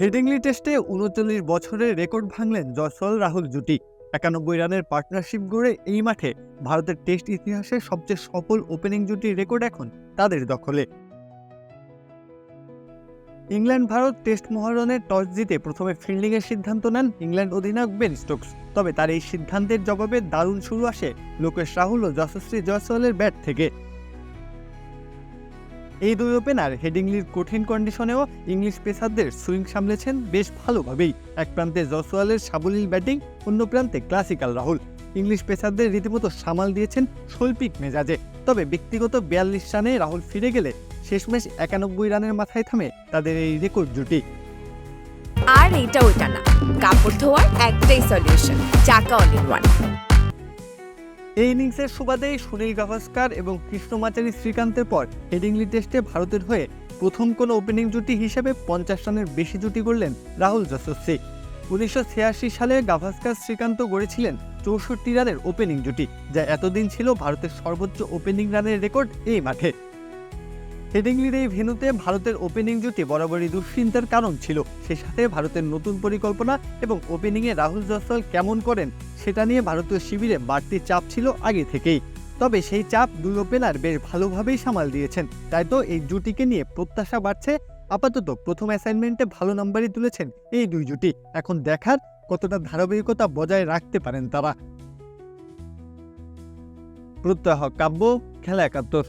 Headingley টেস্টে উনচল্লিশ বছরের রেকর্ড ভাঙলেন জয়সওয়াল রাহুল জুটি। একানব্বই রানের পার্টনারশিপ গড়ে এই মাঠে ভারতের টেস্ট ইতিহাসে সবচেয়ে সফল ওপেনিং জুটির রেকর্ড এখন তাদের দখলে। ইংল্যান্ড ভারত টেস্ট মহারণে টস জিতে প্রথমে ফিল্ডিংয়ের সিদ্ধান্ত নেন ইংল্যান্ড অধিনায়ক বেন স্টোকস। তবে তার এই সিদ্ধান্তের জবাবে দারুণ শুরু আসে লোকেশ রাহুল ও যশস্বী জয়সওয়ালের ব্যাট থেকে। এই দুই ওপেনার হেডিংলির কঠিন কন্ডিশনেও ইংলিশ পেসারদের সুইং সামলেছেন বেশ ভালোভাবেই। এক প্রান্তে জসওয়ালের সাবলীল ব্যাটিং, অন্য প্রান্তে ক্লাসিক্যাল রাহুল। ইংলিশ পেসারদের রীতিমতো সামাল দিয়েছেন শৈল্পিক মেজাজে। তবে ব্যক্তিগত বিয়াল্লিশ রানে রাহুল ফিরে গেলে শেষমেশ একানব্বই রানের মাথায় থামে তাদের এই রেকর্ড জুটি। আর এটা ওইটা না। কাপড় ধোয়ার একটাই সলিউশন চাকা ইন ওয়ান এই ইনিংসের সুবাদেই সুনীল গাভাস্কার এবং কৃষ্ণমাচারি শ্রীকান্তের পর হেডিংলি টেস্টে ভারতের হয়ে প্রথম কোনো ওপেনিং জুটি হিসেবে পঞ্চাশ রানের বেশি জুটি করলেন রাহুল যশস্বী। উনিশশো ছিয়াশি সালে গাভাস্কার শ্রীকান্ত গড়েছিলেন চৌষট্টি রানের ওপেনিং জুটি, যা এতদিন ছিল ভারতের সর্বোচ্চ ওপেনিং রানের রেকর্ড এই মাঠে। হেডিংলির এই ভেন্যুতে ভারতের ওপেনিং জুটি বরাবরই দুশ্চিন্তার কারণ ছিল। সে সাথে ভারতের নতুন পরিকল্পনা এবং ওপেনিংয়ে রাহুল জয়সওয়াল কেমন করেন, সেটা নিয়ে ভারতীয় শিবিরে বাড়তি চাপ ছিল আগে থেকেই। তবে সেই চাপ দুই ওপেনার বেশ ভালোভাবেই সামাল দিয়েছেন। তাই তো এই জুটিকে নিয়ে প্রত্যাশা বাড়ছে। আপাতত প্রথম অ্যাসাইনমেন্টে ভালো নাম্বারই তুলেছেন এই দুই জুটি। এখন দেখার কতটা ধারাবাহিকতা বজায় রাখতে পারেন তারা। প্রত্যহ কাব্য, খেলা একাত্তর।